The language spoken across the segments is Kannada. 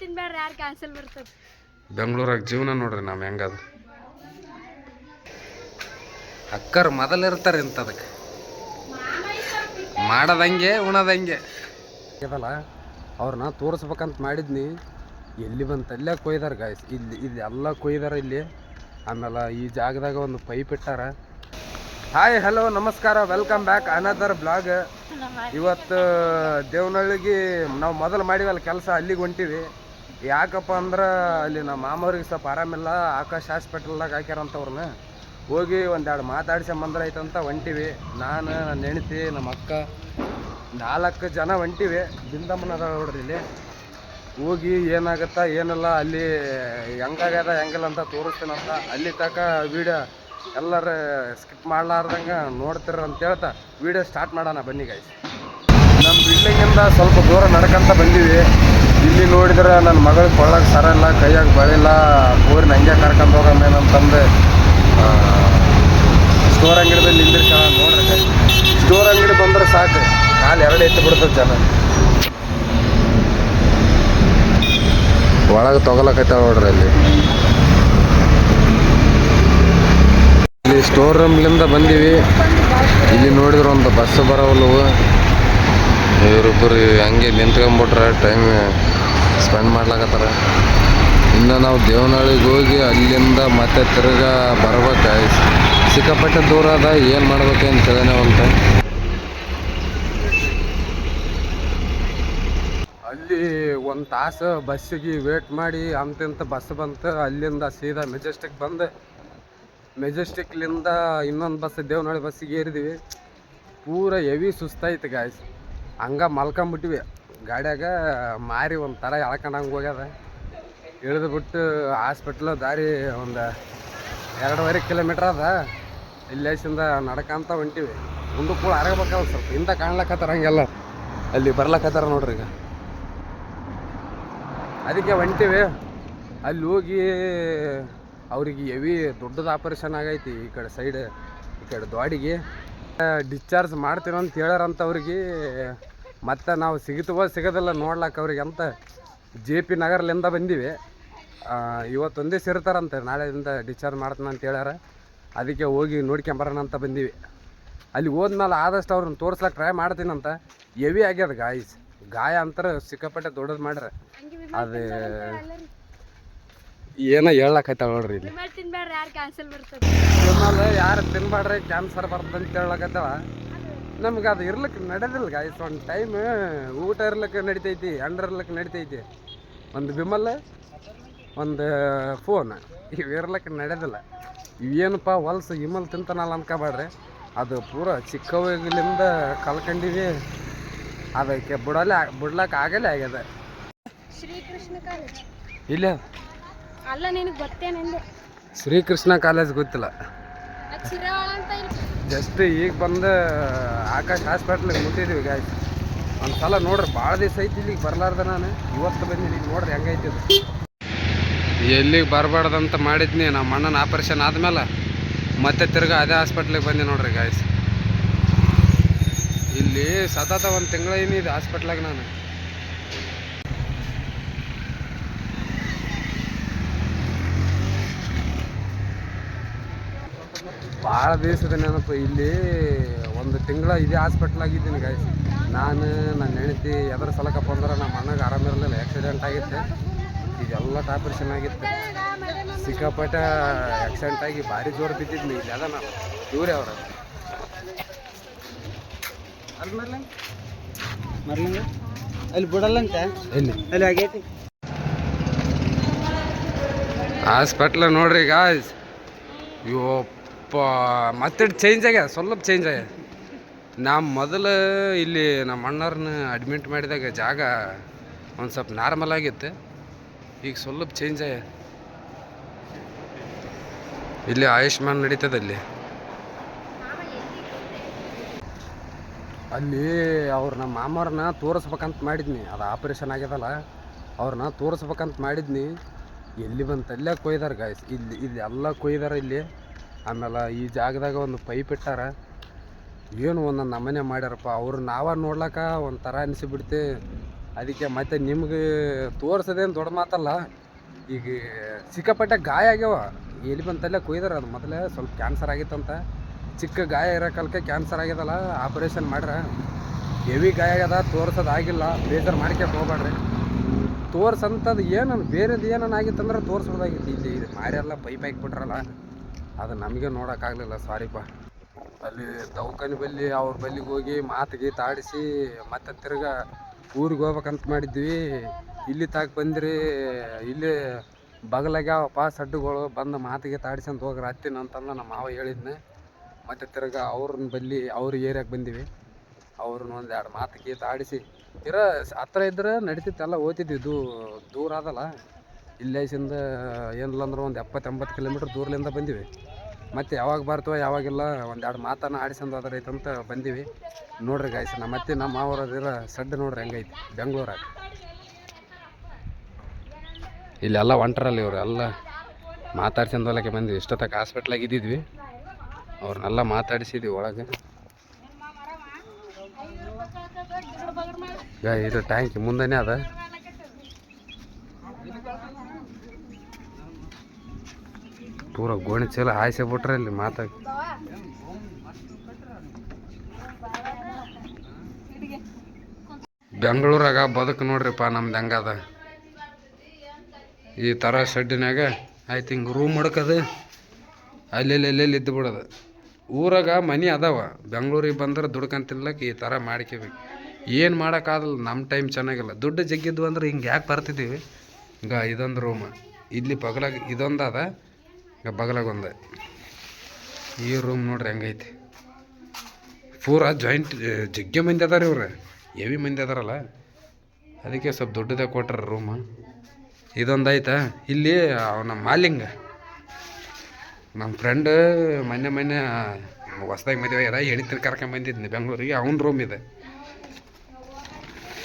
ತಿನ್ಬೇಡ್ರಿ ಯಾರು ಕ್ಯಾನ್ಸಲ್ ಬರ್ತದೆ. ಬೆಂಗಳೂರಾಗ ಜೀವನ ನೋಡ್ರಿ ನಾವು ಹೆಂಗದು. ಅಕ್ಕರ್ ಮೊದಲಿರ್ತಾರೆ ಇಂಥದಕ್ಕೆ. ಮಾಡದಂಗೆ ಉಣದಂಗೆ. ಇದಲ್ಲ ಅವ್ರನ್ನ ತೋರಿಸ್ಬೇಕಂತ ಮಾಡಿದ್ನಿ. ಎಲ್ಲಿ ಬಂತ ಅಲ್ಲೇ ಕೊಯ್ದಾರ ಗಾಯ್ಸ್ ಇಲ್ಲಿ ಇಲ್ಲಿ ಎಲ್ಲ ಕೊಯ್ದಾರ ಇಲ್ಲಿ. ಆಮೇಲೆ ಈ ಜಾಗದಾಗ ಒಂದು ಪೈಪ್ ಇಟ್ಟಾರ. ಹಾಯ್ ಹಲೋ ನಮಸ್ಕಾರ ವೆಲ್ಕಮ್ ಬ್ಯಾಕ್ ಅನದರ್ ಬ್ಲಾಗ್ ಇವತ್ತು ದೇವನಹಳ್ಳಿಗೆ ನಾವು ಮೊದಲು ಮಾಡಿವಲ್ಲ ಕೆಲಸ ಅಲ್ಲಿಗೆ ಹೊಂಟಿವಿ. ಯಾಕಪ್ಪ ಅಂದ್ರೆ ಅಲ್ಲಿ ನಮ್ಮ ಮಾಮವ್ರಿಗೆ ಸ್ವಲ್ಪ ಆರಾಮಿಲ್ಲ ಆಕಾಶ್ ಹಾಸ್ಪಿಟಲ್ದಾಗ ಹಾಕ್ಯಾರಂಥವ್ರನ್ನ ಹೋಗಿ ಒಂದೆರಡು ಮಾತಾಡ್ಸ್ಕೊಂಬಂದ್ರೆ ಐತಂತ ಹೊಂಟಿವಿ. ನಾನು ನನ್ನ ಹೆಂಡತಿ ನಮ್ಮ ಅಕ್ಕ, ನಾಲ್ಕು ಜನ ಹೊಂಟಿವಿ. ಬಿಂದಮ್ಮನ ಅದ ನೋಡ್ರಿ ಇಲ್ಲಿ. ಹೋಗಿ ಏನಾಗುತ್ತಾ, ಏನಿಲ್ಲ, ಅಲ್ಲಿ ಹೆಂಗಾಗ್ಯದ, ಹೆಂಗಿಲ್ಲ ಅಂತ ತೋರಿಸ್ತೀನಂತ ಅಲ್ಲಿ ತನಕ ವೀಡಿಯೋ ಎಲ್ಲರ ಸ್ಕಿಪ್ ಮಾಡ್ಲಾರ್ದಂಗೆ ನೋಡ್ತಿರ ಅಂತ ಹೇಳ್ತಾ ವೀಡಿಯೋ ಸ್ಟಾರ್ಟ್ ಮಾಡೋಣ ಬನ್ನಿ ಗಾಯ್ಸ್ ನಮ್ಮ ಬಿಲ್ಡಿಂಗಿಂದ ಸ್ವಲ್ಪ ದೂರ ನಡ್ಕೊಂತ ಬಂದೀವಿ. ಇಲ್ಲಿ ನೋಡಿದ್ರೆ ನನ್ನ ಮಗಳು ಕೊಳ್ಳಕ್ಕೆ ಸರ ಇಲ್ಲ ಕೈಯಾಗ ಬಳಿಲ್ಲ ಊರಿನ ಹಂಗೆ ಕರ್ಕೊಂಡು ಹೋಗಮೇನಂತಂದು ಸ್ಟೋರ್ ಅಂಗಡಿದಲ್ಲಿ ನಿಂದಿರ್ಸೋಣ ನೋಡ್ರಿ ಸ್ಟೋರ್ ಅಂಗಡಿ ಬಂದ್ರೆ ಸಾಕು. ಕಾಲು ಎರಡು ಎತ್ತು ಬಿಡ್ತದೆ ಜನ. ಒಳಗೆ ತೊಗೊಳಕೈತ ನೋಡ್ರಿ ಅಲ್ಲಿ. ಇಲ್ಲಿ ಸ್ಟೋರ್ ರೂಮ್ಲಿಂದ ಬಂದೀವಿ. ಇಲ್ಲಿ ನೋಡಿದ್ರೆ ಒಂದು ಬಸ್ ಬರೋವಲ್ಲವು ಇವರಿಬ್ಬರು ಹಂಗೆ ನಿಂತ್ಕೊಂಬಿಟ್ರೆ ಟೈಮ್ ಸ್ಪೆಂಡ್ ಮಾಡ್ಲಾಕತ್ತಾರ. ಇನ್ನು ನಾವು ದೇವನಹಳ್ಳಿಗೆ ಹೋಗಿ ಅಲ್ಲಿಂದ ಮತ್ತೆ ತಿರ್ಗಾ ಬರ್ಬೇಕು ಸಿಕ್ಕಾಪಟ್ಟೆ ದೂರ ಅದ, ಏನು ಮಾಡ್ಬೇಕು ಅಂತ ತಿಳಿನೇ ಅಂತ. ಅಲ್ಲಿ ಒಂದು ತಾಸು ಬಸ್ಸಿಗೆ ವೇಟ್ ಮಾಡಿ, ಅಂತಿಂತ ಬಸ್ ಬಂತು. ಅಲ್ಲಿಂದ ಸೀದಾ ಮೆಜೆಸ್ಟಿಕ್ ಬಂದು. ಮೆಜೆಸ್ಟಿಕ್ಲಿಂದ ಇನ್ನೊಂದು ಬಸ್ ದೇವನಹಳ್ಳಿ ಬಸ್ಸಿಗೆ ಏರಿದ್ವಿ. ಪೂರ ಹೆವಿ ಸುಸ್ತಾಯ್ತು ಗಾಯ್ಸ್ ಹಂಗೆ ಮಲ್ಕೊಂಬಿಟ್ವಿ. ಗಾಡ್ಯಾಗ ಮಾರಿ ಒಂದು ಥರ ಎಳ್ಕೊಂಡಂಗೆ ಹೋಗ್ಯದ. ಇಳಿದು ಬಿಟ್ಟು ಹಾಸ್ಪಿಟ್ಲ ದಾರಿ ಒಂದು ಎರಡೂವರೆ ಕಿಲೋಮೀಟ್ರ್ ಅದ. ಇಲ್ಲೇಸಿಂದ ನಡ್ಕಂತ ಹೊಂಟಿವಿ. ಮುಂದೆ ಕೂಡ ಅರಗಬೇಕಲ್ಲ ಸ್ವಲ್ಪ, ಇಂದ ಕಾಣ್ಲಕತ್ತಾರ ಹಂಗೆಲ್ಲ ಅಲ್ಲಿ ಬರ್ಲಕ್ಕತ್ತಾರ ನೋಡ್ರಿ ಈಗ. ಅದಕ್ಕೆ ಹೊಂಟಿವಿ. ಅಲ್ಲಿ ಹೋಗಿ ಅವ್ರಿಗೆ ಎವಿ ದೊಡ್ಡದು ಆಪರೇಷನ್ ಆಗೈತಿ ಈ ಕಡೆ ಸೈಡ್ ಈ ಕಡೆ ದ್ವಾಡಿಗೆ. ಡಿಸ್ಚಾರ್ಜ್ ಮಾಡ್ತೀರಂತ ಹೇಳಾರಂತ ಅವ್ರಿಗೆ. ಮತ್ತು ನಾವು ಸಿಗುತ್ತವೋ ಸಿಗೋದಿಲ್ಲ ನೋಡ್ಲಾಕ ಅವ್ರಿಗೆ ಅಂತ ಜೆ ಪಿ ನಗರ್ಲಿಂದ ಬಂದೀವಿ. ಇವತ್ತೊಂದೇ ಸೇರ್ತಾರಂತೆ ನಾಳೆಯಿಂದ ಡಿಸ್ಚಾರ್ಜ್ ಮಾಡ್ತಾನೆ ಅಂತ ಹೇಳ್ಯಾರ. ಅದಕ್ಕೆ ಹೋಗಿ ನೋಡ್ಕೊಂಬರೋಣ ಅಂತ ಬಂದೀವಿ. ಅಲ್ಲಿ ಹೋದ್ಮೇಲೆ ಆದಷ್ಟು ಅವ್ರನ್ನ ತೋರ್ಸ್ಲಕ್ಕೆ ಟ್ರೈ ಮಾಡ್ತೀನಂತ ಹೆವಿ ಆಗ್ಯದ ಗಾಯಸ್ ಗಾಯ ಅಂತಾರೆ ಸಿಕ್ಕಾಪಟ್ಟೆ ದೊಡ್ಡದು ಮಾಡ್ರೆ ಅದು ಏನೋ ಹೇಳಕೈತಾಳ ನೋಡ್ರಿ ಇಲ್ಲಿ. ತಿನ್ಬೇಡ್ರಿ ಯಾರು ಬರ್ತದೆ. ತಿನ್ಬೇಡ್ರಿ ಕ್ಯಾನ್ಸರ್ ಬರ್ತದೆ ಅಂತ ಹೇಳಕತ್ತಾಳ ನಮ್ಗೆ ಅದು ಇರ್ಲಿಕ್ಕೆ ನಡೆದಿಲ್ಲ ಗಾಯ್ಸ್ ಒಂದು ಟೈಮ್ ಊಟ ಇರ್ಲಿಕ್ಕೆ ನಡಿತೈತಿ ಅಂಡರ್ ಇರ್ಲಿಕ್ಕೆ ನಡಿತೈತಿ. ಒಂದು ಬಿಮಲ್ ಒಂದು ಫೋನ್ ಇವು ಇರ್ಲಿಕ್ಕೆ ನಡೆದಿಲ್ಲ. ಇವೇನಪ್ಪ ಹೊಲ್ಸು ಇಮಲ್ ತಿಂತಾನಲ್ಲ ಅನ್ಕೋಬೇಡ್ರಿ. ಅದು ಪೂರ ಚಿಕ್ಕವಲಿಂದ ಕಲ್ಕೊಂಡಿವಿ. ಅದಕ್ಕೆ ಬಿಡಲ್ಲ ಬಿಡ್ಲಕ್ಕೆ ಆಗಲೇ ಆಗ್ಯದ. ಶ್ರೀಕೃಷ್ಣ ಕಾಲೇಜ್ ಇಲ್ಲ? ಅಲ್ಲ ನಿನಗೆ ಗೊತ್ತೇನೆ ಶ್ರೀಕೃಷ್ಣ ಕಾಲೇಜ್ ಗೊತ್ತಿಲ್ಲ. ಜಸ್ಟ್ ಈಗ ಬಂದು ಆಕಾಶ್ ಹಾಸ್ಪಿಟ್ಲಿಗೆ ಮುಟ್ಟಿದ್ವಿ ಗಾಯ್ಸ್ ಒಂದು ಸಲ ನೋಡ್ರಿ ಭಾಳ ದಿವಸ ಐತಿ ಇಲ್ಲಿಗೆ ಬರಲಾರ್ದ ನಾನು. ಇವತ್ತು ಬಂದಿನಿ ಈಗ ನೋಡ್ರಿ ಹೆಂಗೈತಿ ಎಲ್ಲಿಗೆ ಬರಬಾರ್ದಂತ ಮಾಡಿದ್ನಿ, ನಮ್ಮ ಅಣ್ಣನ ಆಪರೇಷನ್ ಆದ್ಮೇಲೆ. ಮತ್ತೆ ತಿರ್ಗಾ ಅದೇ ಹಾಸ್ಪಿಟ್ಲಿಗೆ ಬಂದೆ ನೋಡ್ರಿ ಗಾಯ್ಸ್ ಇಲ್ಲಿ ಸತತ ಒಂದು ತಿಂಗಳ ಏನಿದೆ ಹಾಸ್ಪಿಟ್ಲಾಗ ನಾನು. ಭಾಳ ದಿವಸದ ನೆನಪು. ಇಲ್ಲಿ ಒಂದು ತಿಂಗಳ ಇದೇ ಹಾಸ್ಪಿಟ್ಲ್ ಆಗಿದ್ದೀನಿ ಗಾಯ್ಸ್ ನಾನು ನನ್ನ ಹೆಂಡತಿ ಎದ್ರ ಸಲಕಪ್ಪ ಅಂದ್ರೆ ನಮ್ಮ ಅಣ್ಣಗೆ ಆರಾಮಿರಲಿಲ್ಲ ಆಕ್ಸಿಡೆಂಟ್ ಆಗಿತ್ತು. ಇದೆಲ್ಲ ಆಪರೇಷನ್ ಆಗಿತ್ತು. ಸಿಕ್ಕಾಪಟ್ಟ ಆಕ್ಸಿಡೆಂಟ್ ಆಗಿ ಭಾರಿ ಜೋರು ಬಿದ್ದಿದ್ನಿ. ಇಲ್ಲಿ ಅದ ನಾನು ಇವ್ರೇ ಅವರ. ಅಲ್ಲಿ ಬಿಡಲ್ಲಂತೆ ಅಲ್ಲಿ ಎಲ್ಲಿ? ಅಲ್ಲಿ ಆಗೈತಿ ಹಾಸ್ಪಿಟ್ಲ ನೋಡ್ರಿ ಗಾಯ್ಸ್ ಇವಪ್ಪ ಮತ್ತೆ ಚೇಂಜ್ ಆಗ್ಯದ? ಸ್ವಲ್ಪ ಚೇಂಜ್ ಆಗ್ಯದ. ನಾ ಮೊದಲು ಇಲ್ಲಿ ನಮ್ಮ ಅಣ್ಣವ್ರನ್ನ ಅಡ್ಮಿಟ್ ಮಾಡಿದಾಗ ಜಾಗ ಒಂದು ಸ್ವಲ್ಪ ನಾರ್ಮಲ್ ಆಗಿತ್ತು. ಈಗ ಸ್ವಲ್ಪ ಚೇಂಜ್ ಆಗ್ಯದ. ಇಲ್ಲಿ ಆಯುಷ್ಮಾನ್ ನಡೀತದೆ ಅಲ್ಲಿ. ಅಲ್ಲಿ ಅವ್ರು ನಮ್ಮ ಮಾಮವ್ರನ್ನ ತೋರಿಸ್ಬೇಕಂತ ಮಾಡಿದ್ನಿ. ಅದು ಆಪ್ರೇಷನ್ ಆಗ್ಯದಲ್ಲ ಅವ್ರನ್ನ ತೋರಿಸ್ಬೇಕಂತ ಮಾಡಿದ್ನಿ. ಎಲ್ಲಿ ಬಂತು ಅಲ್ಲೇ ಕೊಯ್ದಾರ ಗಾಯ್ಸ್ ಇಲ್ಲಿ ಇಲ್ಲಿ ಎಲ್ಲ ಕೊಯ್ದಾರ ಇಲ್ಲಿ. ಆಮೇಲೆ ಈ ಜಾಗದಾಗ ಒಂದು ಪೈಪ್ ಇಟ್ಟಾರ. ಏನು ಒಂದು ನಮನೆ ಮಾಡ್ಯಾರಪ್ಪ. ಅವ್ರು ನಾವ ನೋಡ್ಲಕ್ಕ ಒಂಥರ ಅನಿಸಿಬಿಡ್ತಿ. ಅದಕ್ಕೆ ಮತ್ತೆ ನಿಮ್ಗೆ ತೋರ್ಸೋದೇನು ದೊಡ್ಡ ಮಾತಲ್ಲ. ಈಗ ಸಿಕ್ಕಾಪಟ್ಟೆ ಗಾಯ ಆಗ್ಯಾವ. ಎಲ್ಲಿ ಬಂತಲ್ಲೇ ಕೊಯ್ದಾರ ಅದು ಮೊದಲೇ ಸ್ವಲ್ಪ ಕ್ಯಾನ್ಸರ್ ಆಗಿತ್ತಂತ. ಚಿಕ್ಕ ಗಾಯ ಇರೋ ಕಾಲಕ್ಕೆ ಕ್ಯಾನ್ಸರ್ ಆಗ್ಯದಲ್ಲ ಆಪರೇಷನ್ ಮಾಡ್ರ. ಹೆವಿ ಗಾಯ ಆಗ್ಯದ ತೋರ್ಸೋದಾಗಿಲ್ಲ ಬೇಜಾರು ಮಾಡ್ಕೊಂಡು ಹೋಗ್ಬೇಡ್ರಿ ತೋರ್ಸಂಥದ್ದು ಏನನ್ನು ಬೇರೆದು ಏನನ್ನಾಗಿತ್ತಂದ್ರೆ ತೋರಿಸ್ಬೋದಾಗಿತ್ತು ಇಲ್ಲಿ ಇದು ಮಾಡ್ಯಾರಲ್ಲ ಪೈಪ್ ಹಾಕ್ಬಿಟ್ರಲ್ಲ. ಅದು ನಮಗೆ ನೋಡೋಕ್ಕಾಗಲಿಲ್ಲ ಸಾರಿಪ್ಪ ಅಲ್ಲಿ ದವಾಖಾನೆ ಬಲ್ಲಿ, ಅವ್ರ ಬಲ್ಲಿಗೆ ಹೋಗಿ ಮಾತು ಗೀತು ಆಡಿಸಿ ಮತ್ತೆ ತಿರ್ಗಾ ಊರಿಗೆ ಹೋಗ್ಬೇಕಂತ ಮಾಡಿದ್ವಿ. ಇಲ್ಲಿ ತಾಕ ಬಂದ್ರಿ, ಇಲ್ಲಿ ಬಗಲಾಗ್ಯಾವಪ್ಪ ಸಡ್ಡುಗಳು, ಬಂದು ಮಾತು ಗೀತು ಆಡಿಸ್ಕೊಂತ ಹೋಗ್ರಿ ಹತ್ತಿನ ಅಂತಂದು ನಮ್ಮ ಮಾವ ಹೇಳಿದ್ನೆ. ಮತ್ತೆ ತಿರ್ಗ ಅವ್ರನ್ನ ಬಲ್ಲಿ, ಅವ್ರ ಏರಿಯಾಗೆ ಬಂದಿವಿ. ಅವ್ರನ್ನ ಒಂದು ಎರಡು ಮಾತು ಗೀತ ಆಡಿಸಿ. ಇರೋ ಹತ್ರ ಇದ್ರೆ ನಡೀತಿತ್ತೆಲ್ಲ ಓದ್ತಿದ್ವಿ ದೂರ ಅದಲ್ಲ ಇಲ್ಲೇಸಿಂದ ಏನಿಲ್ಲ ಅಂದ್ರೆ ಒಂದು ಎಪ್ಪತ್ತು ಎಂಬತ್ತು ಕಿಲೋಮೀಟ್ರ್ ದೂರಲಿಂದ ಬಂದೀವಿ ಮತ್ತು ಯಾವಾಗ ಬರ್ತವ ಯಾವಾಗಿಲ್ಲ ಒಂದು ಎರಡು ಮಾತನ್ನು ಆಡಿಸಂದು ಹೋದ್ರೆ ಐತಂತ ಬಂದೀವಿ ನೋಡ್ರಿ ಗಾಯ್ಸ್ ನಮ್ಮ ಅತ್ತೆ ನಮ್ಮ ಮಾವರದಿರ ಸಡ್ಡು ನೋಡ್ರಿ ಹೆಂಗೈತಿ ಬೆಂಗಳೂರಾಗ ಇಲ್ಲೆಲ್ಲ ಹೊಂಟ್ರಲ್ಲ ಇವರು ಎಲ್ಲ ಒಳಗೆ ಬಂದ್ವಿ ಇಷ್ಟೊತ್ತಕ್ಕೆ ಹಾಸ್ಪಿಟ್ಲಾಗ ಇದ್ದಿದ್ವಿ ಅವ್ರನ್ನೆಲ್ಲ ಮಾತಾಡಿಸಿದ್ವಿ ಒಳಗೆ ಇದು ಟ್ಯಾಂಕ್ ಮುಂದೆನೇ ಅದ ಪೂರ ಗೋಣಿ ಚೀಲ ಹಾಯ್ಸೇ ಬಿಟ್ರೆ ಇಲ್ಲಿ ಮಾತಾಡಿ ಬೆಂಗಳೂರಾಗ ಬದುಕು ನೋಡ್ರಿಪ್ಪ ನಮ್ದು ಹೆಂಗದ? ಈ ಥರ ಶೆಡ್ಡಿನಾಗ ಆಯ್ತು ಹಿಂಗೆ ರೂಮ್ ಹುಡುಕದ ಅಲ್ಲೆಲ್ಲಿ ಎಲ್ಲೆಲ್ಲಿ ಇದ್ದು ಬಿಡೋದು. ಊರಾಗ ಮನೆ ಅದಾವ, ಬೆಂಗಳೂರಿಗೆ ಬಂದ್ರೆ ದುಡ್ಕಂತಿಲ್ಲಕ್ಕೆ ಈ ಥರ ಮಾಡ್ಕೋಬೇಕು ಏನು ಮಾಡೋಕ್ಕಾಗಲ್ಲ ನಮ್ಮ ಟೈಮ್ ಚೆನ್ನಾಗಿಲ್ಲ. ದುಡ್ಡು ಜಗ್ಗಿದ್ವು ಅಂದ್ರೆ ಹಿಂಗೆ ಯಾಕೆ ಬರ್ತಿದ್ದೀವಿ ಈಗ ಇದೊಂದು ರೂಮ್ ಇಲ್ಲಿ ಬಗಲಾಗ ಇದೊಂದು ಅದ, ಈಗ ಬಗಲಾಗ ಒಂದು. ಈ ರೂಮ್ ನೋಡ್ರಿ ಹೆಂಗೈತಿ ಪೂರ ಜಾಯಿಂಟ್ ಜಗ್ಗೆ ಮಂದಿ ಅದಾರ ಇವ್ರು. ಹೆವಿ ಮಂದಿ ಅದಾರಲ್ಲ. ಅದಕ್ಕೆ ಸ್ವಲ್ಪ ದೊಡ್ಡದೇ ಕೊಟ್ರ ರೂಮ್ ಇದೊಂದು ಆಯ್ತಾ ಇಲ್ಲಿ ಅವನ ಮಾಲಿಂಗ. ನಮ್ಮ ಫ್ರೆಂಡ್ ಮೊನ್ನೆ ಮೊನ್ನೆ ಹೊಸ್ದಾಗಿ ಮದುವೆ ಆಗ್ಯದ ಎಳಿತೀನಿ ಕರ್ಕೊಂಡ್ ಬಂದಿದ್ನಿ. ಬೆಂಗಳೂರಿಗೆ, ಅವ್ನ ರೂಮ್ ಇದೆ.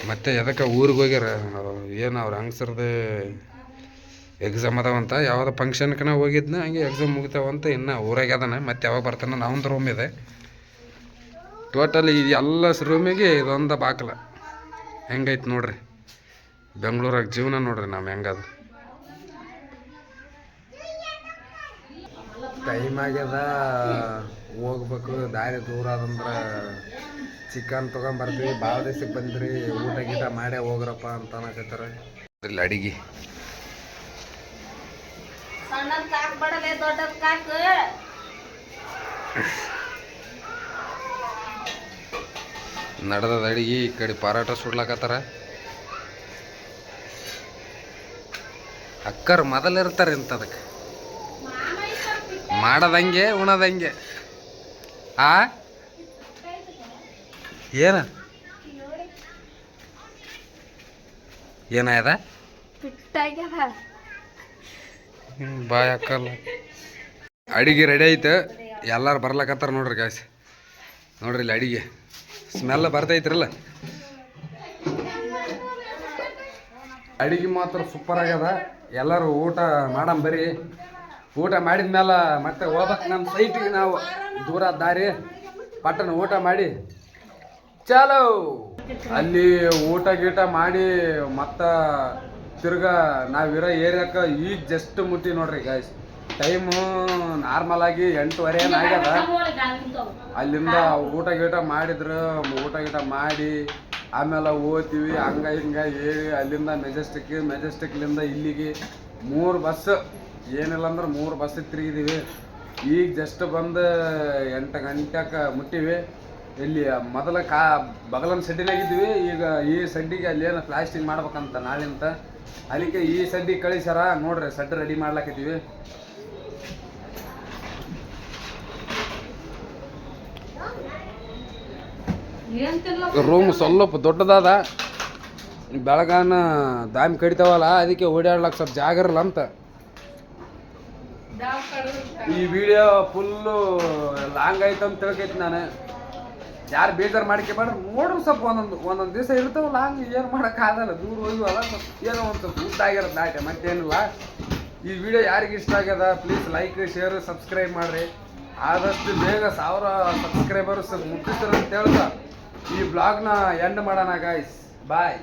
ಮತ್ತೆ ಎದಕ್ಕೆ ಊರಿಗೆ ಹೋಗ್ಯಾರ? ಏನು ಅವ್ರ ಹಂಗಸರ್ದು ಎಕ್ಸಾಮ್ ಅದಾವಂತ ಯಾವುದೋ ಫಂಕ್ಷನ್ಕನ ಹೋಗಿದ್ನ, ಹಂಗೆ ಎಕ್ಸಾಮ್ ಮುಗಿತಾವಂತ ಇನ್ನು ಊರಾಗೆ ಅದಾನ, ಮತ್ತೆ ಯಾವಾಗ ಬರ್ತಾನ ನಾವೊಂದು ರೂಮ್ ಇದೆ. ಟೋಟಲ್ ಈ ಎಲ್ಲ ರೂಮಿಗೆ ಇದೊಂದು ಬಾಕಲ. ಹೆಂಗೈತೆ ನೋಡ್ರಿ. ಬೆಂಗಳೂರಾಗ ಜೀವನ ನೋಡ್ರಿ ನಾವು ಹೆಂಗದು. ಟೈಮ್ ಆಗ್ಯದ, ಹೋಗ್ಬೇಕು, ದಾರಿ ದೂರ ಅದಂದ್ರೆ ಚಿಕನ್ ತೊಗೊಂಬರ್ತೀವಿ ಭಾಳ ದಿವ್ಸಕ್ಕೆ ಬಂದ್ರಿ ಊಟ ಗೀಟ ಮಾಡೇ ಹೋಗ್ರಪ್ಪ ಅಂತ ಅನ್ನಕತ್ತಾರ ಇಲ್ಲಿ ಅಡಿಗೆ. ಸಣ್ಣದ್ ಕಾಕ್ ಬಡಲೆ ದೊಡ್ಡದ್ ಕಾಕ್. ನಡೆದದ ಅಡಿಗೆ ಈ ಕಡೆ ಪರಾಟ ಸುಡ್ಲಾಕತ್ತಾರ. ಅಕ್ಕರ್ ಮೊದಲಿರ್ತಾರೆ ಇಂಥದಕ್ಕೆ ಮಾಡದಂಗೆ ಉಣದಂಗೆ. ಆ? ಏನ? ಏನಾಯ್ದ? ಬಾಯ್ ಹಾಕಲ್ಲ ಅಡಿಗೆ ರೆಡಿ ಐತೆ ಎಲ್ಲರೂ ಬರ್ಲಕತ್ತಾರ ನೋಡ್ರಿ ಗಾಯ್ಸ್ ನೋಡ್ರಿ ಇಲ್ಲಿ ಅಡಿಗೆ. ಸ್ಮೆಲ್ ಬರ್ತೈತ್ರಲ್ಲ. ಅಡಿಗೆ ಮಾತ್ರ ಸೂಪರ್ ಆಗ್ಯದ. ಎಲ್ಲರೂ ಊಟ ಮಾಡಮ್ ಬರ್ರಿ ಊಟ ಮಾಡಿದ ಮೇಲೆ ಮತ್ತೆ ಹೋಗ್ಬೇಕು ನಮ್ಮ ಸೈಟಿಗೆ ನಾವು ದೂರ ದಾರಿ. ಪಟ್ಟನ ಊಟ ಮಾಡಿ. ಚಾಲೋ. ಅಲ್ಲಿ ಊಟ ಗೀಟ ಮಾಡಿ ಮತ್ತ ತಿರ್ಗಾ ನಾವಿರೋ ಏರಿಯಾಕ ಈಗ ಜಸ್ಟ್ ಮುಟ್ಟಿ ನೋಡ್ರಿ ಗಾಯ್ಸ್ ಟೈಮು ನಾರ್ಮಲ್ ಆಗಿ ಎಂಟುವರೆ ಏನು ಆಗ್ಯದ. ಅಲ್ಲಿಂದ ಊಟ ಗೀಟ ಮಾಡಿದ್ರು. ಊಟ ಗೀಟ ಮಾಡಿ ಆಮೇಲೆ ಓದ್ತೀವಿ ಹಂಗ ಹಿಂಗ ಹೇಳಿ ಅಲ್ಲಿಂದ ಮೆಜೆಸ್ಟಿಕ್ ಮೆಜೆಸ್ಟಿಕ್ಲಿಂದ ಇಲ್ಲಿಗೆ ಮೂರು ಬಸ್ ಏನಿಲ್ಲ ಅಂದ್ರೆ ಮೂರು ಬಸ್ ತಿರುಗಿದೀವಿ. ಈಗ ಜಸ್ಟ್ ಬಂದು ಎಂಟು ಗಂಟೆಗೆ ಮುಟ್ಟಿವಿ. ಇಲ್ಲಿ ಮೊದಲ ಕಾ ಬಗಲನ್ ಸಡ್ಡಿನಾಗಿದ್ವಿ ಈಗ ಈ ಸಡ್ಡಿಗೆ ಅಲ್ಲಿ ಏನು ಪ್ಲಾಸ್ಟಿಂಗ್ ಮಾಡ್ಬೇಕಂತ ಅಂತ. ಅದಕ್ಕೆ ಈ ಸಡ್ಡಿ ಕಳಿಸ್ಯಾರ? ನೋಡ್ರಿ ಸಡ್ಡು ರೆಡಿ ಮಾಡ್ಲಾಕತ್ತೀವಿ. ರೂಮ್ ಸ್ವಲ್ಪ ದೊಡ್ಡದಾದ. ಬೆಳಗಾನ ದಾಮಿ ಕಡಿತಾವಲ್ಲ ಅದಕ್ಕೆ ಓಡಾಡ್ಲಕ್ಕೆ ಸ್ವಲ್ಪ ಜಾಗ ಇರಲ್ಲ ಅಂತ. ಈ ವಿಡಿಯೋ ಫುಲ್ಲು ಲಾಂಗ್ ಆಯ್ತು ಅಂತ ತಿಳ್ಕೈತಿ ನಾನು. ಯಾರು ಬೇಜಾರು ಮಾಡ್ಕೊಬೇಡ ನೋಡ್ರಿ ಸ್ವಲ್ಪ ಒಂದೊಂದು ಒಂದೊಂದು ದಿವಸ ಇರ್ತಾವಲ್ಲ, ಹಂಗೆ ಏನು ಮಾಡೋಕ್ಕಾಗಲ್ಲ ದೂರ ಹೋಗಿವಲ್ಲ ಏನೋ ಒಂದು ಸ್ವಲ್ಪ ಊಟ ಆಗಿರೋದು ಆಯ್ತು ಮತ್ತೇನಿಲ್ಲ. ಈ ವಿಡಿಯೋ ಯಾರಿಗೆ ಇಷ್ಟ ಆಗ್ಯದ ಪ್ಲೀಸ್ ಲೈಕ್ ಶೇರ್ ಸಬ್ಸ್ಕ್ರೈಬ್ ಮಾಡಿರಿ. ಆದಷ್ಟು ಬೇಗ ಸಾವಿರ ಸಬ್ಸ್ಕ್ರೈಬರ್ಸ್ ಮುಟ್ಟಿಸ್ತಾರೆ ಅಂತ ಹೇಳ್ದ. ಈ ಬ್ಲಾಗ್ನ ಎಂಡ್ ಮಾಡೋಣ ಗಾಯ್ಸ್ ಬಾಯ್